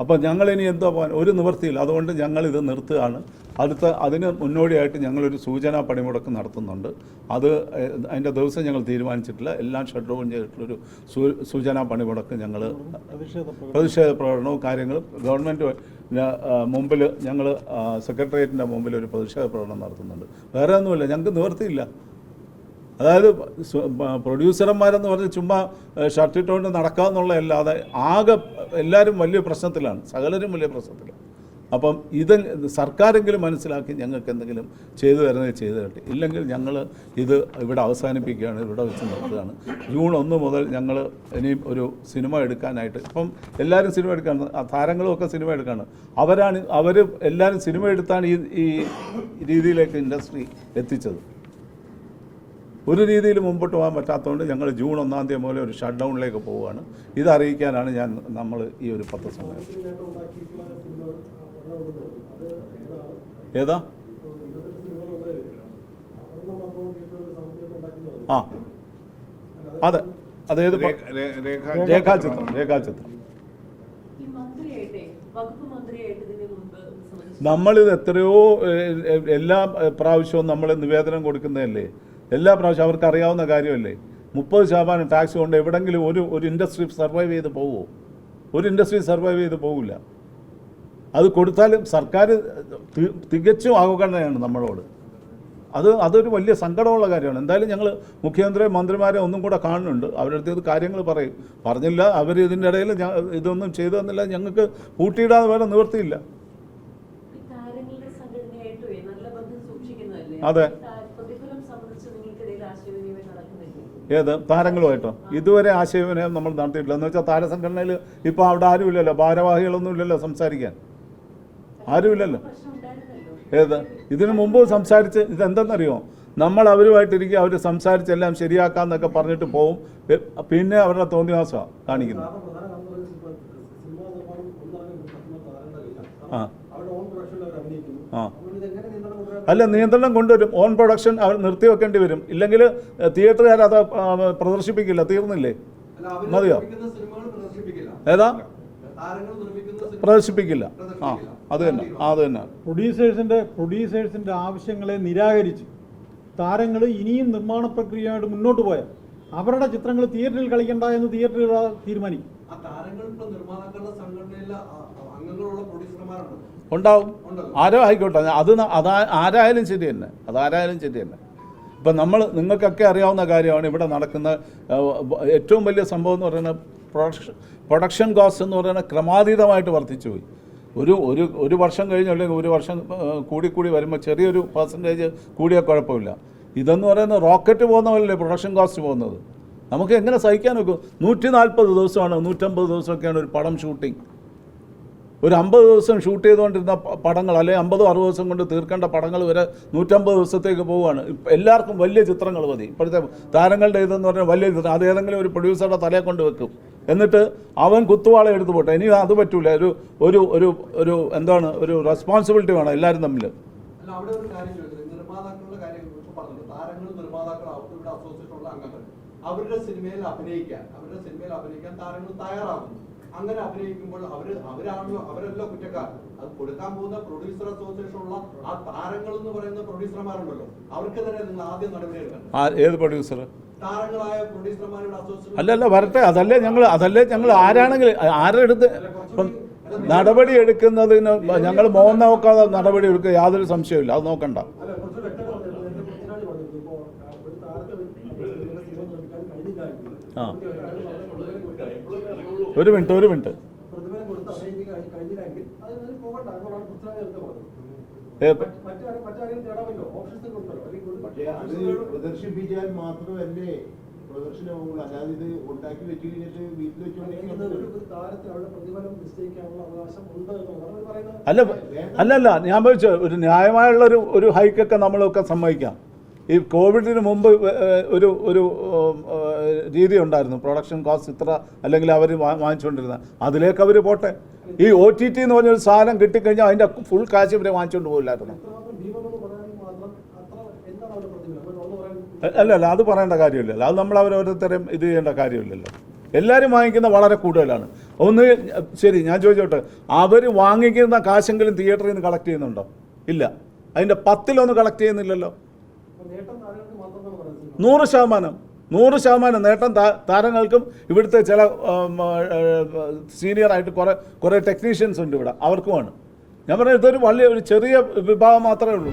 അപ്പോൾ ഞങ്ങളിനി എന്തോ പോകാൻ ഒരു നിവൃത്തിയില്ല. അതുകൊണ്ട് ഞങ്ങൾ ഇത് നിർത്തുകയാണ്. അടുത്ത അതിന് മുന്നോടിയായിട്ട് ഞങ്ങളൊരു സൂചനാ പണിമുടക്ക് നടത്തുന്നുണ്ട്. അത് അതിന്റെ ദിവസം ഞങ്ങൾ തീരുമാനിച്ചിട്ടില്ല. എല്ലാം ഷട്ട് ഡൗൺ ചെയ്തിട്ടുള്ളൊരു സൂചനാ പണിമുടക്ക് ഞങ്ങൾ പ്രതിഷേധ പ്രകടനവും കാര്യങ്ങളും ഗവൺമെന്റ് മുമ്പിൽ ഞങ്ങൾ സെക്രട്ടേറിയറ്റിന്റെ മുമ്പിൽ ഒരു പ്രതിഷേധ പ്രകടനം നടത്തുന്നുണ്ട്. വേറെ ഒന്നുമില്ല. ഞങ്ങൾക്ക് നിവൃത്തിയില്ല. അതായത് പ്രൊഡ്യൂസർമാരെന്ന് പറഞ്ഞ് ചുമ്മാ ഷർട്ടിട്ടുകൊണ്ട് ഷർട്ടിട്ടുകൊണ്ട് നടക്കാമെന്നുള്ളതല്ലാതെ ആകെ എല്ലാവരും വലിയ പ്രശ്നത്തിലാണ്. സകലരും വലിയ പ്രശ്നത്തിലാണ്. അപ്പം ഇത് സർക്കാരെങ്കിലും മനസ്സിലാക്കി ഞങ്ങൾക്ക് എന്തെങ്കിലും ചെയ്തു തരുന്നത് ചെയ്തു തരട്ടെ. ഇല്ലെങ്കിൽ ഞങ്ങൾ ഇത് ഇവിടെ അവസാനിപ്പിക്കുകയാണ് ഇവിടെ വെച്ച് നിർത്തുകയാണ്. ജൂൺ ഒന്ന് മുതൽ ഞങ്ങൾ ഇനിയും ഒരു സിനിമ എടുക്കാനായിട്ട് ഇപ്പം എല്ലാവരും സിനിമ എടുക്കാണ് താരങ്ങളും ഒക്കെ സിനിമ എടുക്കാണ്. അവരാണ് അവർ എല്ലാവരും സിനിമ എടുത്താണ് ഈ ഈ രീതിയിലേക്ക് ഇൻഡസ്ട്രി എത്തിച്ചത്. ഒരു രീതിയിൽ മുമ്പോട്ട് പോകാൻ പറ്റാത്തതുകൊണ്ട് ഞങ്ങൾ ജൂൺ ഒന്നാം തീയതി മുതൽ ഒരു ഷട്ട് ഡൗണിലേക്ക് പോവുകയാണ്. ഇത് അറിയിക്കാനാണ് ഞാൻ നമ്മൾ ഈ ഒരു പത്ത് സമയം ഏതാ? ആ. അതെ. അതേത് രേഖാചിത്രം. രേഖാചിത്രം. നമ്മളിത് എത്രയോ എല്ലാ പ്രാവശ്യവും നമ്മൾ നിവേദനം കൊടുക്കുന്നതല്ലേ? എല്ലാ പ്രാവശ്യം അവർക്ക് അറിയാവുന്ന കാര്യമല്ലേ? മുപ്പത് ശതമാനം ടാക്സ് കൊണ്ട് എവിടെങ്കിലും ഒരു ഒരു ഇൻഡസ്ട്രി സർവൈവ് ചെയ്ത് പോവുമോ ഒരു ഇൻഡസ്ട്രി സർവൈവ് ചെയ്ത് പോകില്ല അത് കൊടുത്താലും സർക്കാർ തികച്ചും അവഗണനയാണ് നമ്മളോട്. അത് അതൊരു വലിയ സങ്കടമുള്ള കാര്യമാണ്. എന്തായാലും ഞങ്ങൾ മുഖ്യമന്ത്രി മന്ത്രിമാരെ ഒന്നും കൂടെ കാണുന്നുണ്ട്. അവരുടെ അടുത്ത് കാര്യങ്ങൾ പറയും. പറഞ്ഞില്ല അവർ ഇതിന്റെ ഇടയിൽ ഇതൊന്നും ചെയ്തു തന്നില്ല ഞങ്ങൾക്ക് കൂട്ടിയിടാതെ വേറെ നിവർത്തിയില്ല അതെ. ഏത്? താരങ്ങളുമായിട്ടോ? ഇതുവരെ ആശയവിനിമയം നമ്മൾ നടത്തിയിട്ടില്ല. എന്ന് വെച്ചാൽ താരസംഘടനയിൽ ഇപ്പോൾ അവിടെ ആരുമില്ലല്ലോ ഭാരവാഹികളൊന്നും ഇല്ലല്ലോ സംസാരിക്കാൻ. ആരുമില്ലല്ലോ ഏത്? ഇതിനു മുമ്പ് സംസാരിച്ച് ഇതെന്തെന്നറിയോ നമ്മൾ അവരുമായിട്ടിരിക്കുക അവർ സംസാരിച്ചെല്ലാം ശരിയാക്കാന്നൊക്കെ പറഞ്ഞിട്ട് പോവും. പിന്നെ അവരുടെ തോന്നിവാസമാണ് കാണിക്കുന്നത്. ആ. ആ. അല്ല നിയന്ത്രണം കൊണ്ടുവരും. ഓൺ പ്രൊഡക്ഷൻ അവർ നിർത്തിവെക്കേണ്ടി വരും. ഇല്ലെങ്കിൽ തിയേറ്ററുകാർ അത് പ്രദർശിപ്പിക്കില്ല. തീർന്നില്ലേ? മതിയോ? ഏതാ? പ്രദർശിപ്പിക്കില്ല. ആ അത് തന്നെ. ആ, അത് തന്നെ. പ്രൊഡ്യൂസേഴ്സിന്റെ പ്രൊഡ്യൂസേഴ്സിന്റെ ആവശ്യങ്ങളെ നിരാകരിച്ച് താരങ്ങൾ ഇനിയും നിർമ്മാണ പ്രക്രിയയായിട്ട് മുന്നോട്ട് പോയാൽ അവരുടെ ചിത്രങ്ങൾ തിയേറ്ററിൽ കളിക്കണ്ട എന്ന് തിയേറ്ററുകൾ തീരുമാനിക്കും. ആ താരങ്ങൾ നിർമ്മാതാക്കളുടെ സംഘടനയിലെ അംഗങ്ങളുള്ള പ്രൊഡ്യൂസർമാരുണ്ട് ഉണ്ടാവും. ആരോ ആയിക്കോട്ടെ. അത് അത് ആരായാലും ശരി തന്നെ. അതാരായാലും ശരി തന്നെ. ഇപ്പം നമ്മൾ നിങ്ങൾക്കൊക്കെ അറിയാവുന്ന കാര്യമാണ് ഇവിടെ നടക്കുന്ന ഏറ്റവും വലിയ സംഭവം എന്ന് പറയുന്നത് പ്രൊഡക്ഷൻ പ്രൊഡക്ഷൻ കോസ്റ്റ് എന്ന് പറയുന്നത് ക്രമാതീതമായിട്ട് വർദ്ധിച്ചു പോയി ഒരു ഒരു ഒരു വർഷം കഴിഞ്ഞ് അല്ലെങ്കിൽ ഒരു വർഷം കൂടിക്കൂടി കൂടി കൂടി വരുമ്പോൾ ചെറിയൊരു പെർസെന്റേജ് കൂടിയാൽ കുഴപ്പമില്ല. ഇതെന്ന് പറയുന്നത് റോക്കറ്റ് പോകുന്ന പോലല്ലേ പ്രൊഡക്ഷൻ കോസ്റ്റ് പോകുന്നത്? നമുക്ക് എങ്ങനെ സഹിക്കാൻ നോക്കും? നൂറ്റി നാൽപ്പത് ദിവസമാണ് നൂറ്റമ്പത് ദിവസമൊക്കെയാണ് ഒരു പടം ഷൂട്ടിംഗ് ഒരു അമ്പത് ദിവസം ഷൂട്ട് ചെയ്തുകൊണ്ടിരുന്ന പടങ്ങൾ അല്ലെങ്കിൽ അമ്പതോ അറുപത് ദിവസം കൊണ്ട് തീർക്കേണ്ട പടങ്ങൾ വരെ നൂറ്റമ്പത് ദിവസത്തേക്ക് പോവുകയാണ്. എല്ലാവർക്കും വലിയ ചിത്രങ്ങൾ മതി. ഇപ്പോഴത്തെ താരങ്ങളുടെ ഇതെന്ന് പറഞ്ഞാൽ വലിയ ചിത്രം അത് ഏതെങ്കിലും ഒരു പ്രൊഡ്യൂസറുടെ തലയെ കൊണ്ട് വെക്കും. എന്നിട്ട് അവൻ കുത്തുവാള എടുത്തു പോട്ടെ. ഇനി അത് പറ്റൂല. ഒരു ഒരു ഒരു ഒരു എന്താണ് ഒരു റെസ്പോൺസിബിലിറ്റി വേണം എല്ലാവരും തമ്മിൽ. അല്ല അവരുടെ സിനിമയിൽ അഭിനയിക്കാൻ അവരുടെ സിനിമയിൽ അഭിനയിക്കാൻ താരങ്ങൾ തയ്യാറാകുന്നു അങ്ങനെ അഭിനയിക്കുമ്പോൾ അവർ അവരാണല്ലോ അവരല്ല കുറ്റക്കാർ. അത് കൊടുക്കാൻ പോകുന്ന പ്രൊഡ്യൂസർ അസോസിയേഷൻ ഉള്ള ആ താരങ്ങൾ എന്ന് പറയുന്ന പ്രൊഡ്യൂസർമാരുണ്ടല്ലോ അവർക്ക് തന്നെ നിങ്ങൾ ആദ്യം നടപടി എടുക്കണം. ഏത് പ്രൊഡ്യൂസർ അസോസിയേഷൻ അല്ലല്ല വരട്ടെ. അതല്ലേ ഞങ്ങൾ അതല്ലേ ഞങ്ങൾ ആരാണെങ്കിൽ ആരെടുത്ത് നടപടി എടുക്കുന്നതിന് ഞങ്ങൾ മോഹൻ നോക്കാതെ നടപടി എടുക്കുക. യാതൊരു സംശയമില്ല അത് നോക്കണ്ട. അല്ല ആ, ഒരു മിനിറ്റ് ഒരു മിനിറ്റ്. അല്ല അല്ല പ്രദർശിപ്പിച്ചാൽ മാത്രമല്ലേ പ്രദർശനമാവുള്ളൂ അല്ലാതെ ഇത് ഉണ്ടാക്കി വെച്ച് കഴിഞ്ഞിട്ട് വീട്ടിൽ അല്ല അല്ലല്ല ഞാൻ ഒരു ന്യായമായുള്ള ഒരു ഒരു ഹൈക്കൊക്കെ നമ്മളൊക്കെ സമ്മതിക്കാം. ഈ കോവിഡിന് മുമ്പ് ഒരു ഒരു രീതി ഉണ്ടായിരുന്നു. പ്രൊഡക്ഷൻ കോസ്റ്റ് ഇത്ര അല്ലെങ്കിൽ അവർ വാങ്ങിച്ചുകൊണ്ടിരുന്ന അതിലേക്ക് അവർ പോട്ടെ. ഈ ഒ ടി ടി എന്ന് പറഞ്ഞൊരു സാധനം കിട്ടിക്കഴിഞ്ഞാൽ അതിന്റെ ഫുൾ കാശ് ഇവരെ വാങ്ങിച്ചുകൊണ്ട് പോകില്ലായിരുന്നു അല്ല അല്ല അത് പറയേണ്ട കാര്യമില്ലല്ലോ. അത് നമ്മൾ അവരോരോരുത്തരും ഇത് ചെയ്യേണ്ട കാര്യമില്ലല്ലോ. എല്ലാവരും വാങ്ങിക്കുന്ന വളരെ കൂടുതലാണ്. ഒന്ന് ശരി ഞാൻ ചോദിച്ചോട്ടെ. അവർ വാങ്ങിക്കുന്ന കാശെങ്കിലും തിയേറ്ററിൽ നിന്ന് കളക്ട് ചെയ്യുന്നുണ്ടോ? ഇല്ല. അതിന്റെ പത്തിലൊന്ന് കളക്ട് ചെയ്യുന്നില്ലല്ലോ. നൂറ് ശതമാനം. നൂറ് ശതമാനം നേട്ടം താരങ്ങൾക്കും ഇവിടുത്തെ ചില സീനിയറായിട്ട് കുറേ കുറേ ടെക്നീഷ്യൻസ് ഉണ്ട് ഇവിടെ. അവർക്കുമാണ്. ഞാൻ പറഞ്ഞത് ഇതൊരു വലിയ ഒരു ചെറിയ വിഭാഗം മാത്രമേ ഉള്ളൂ.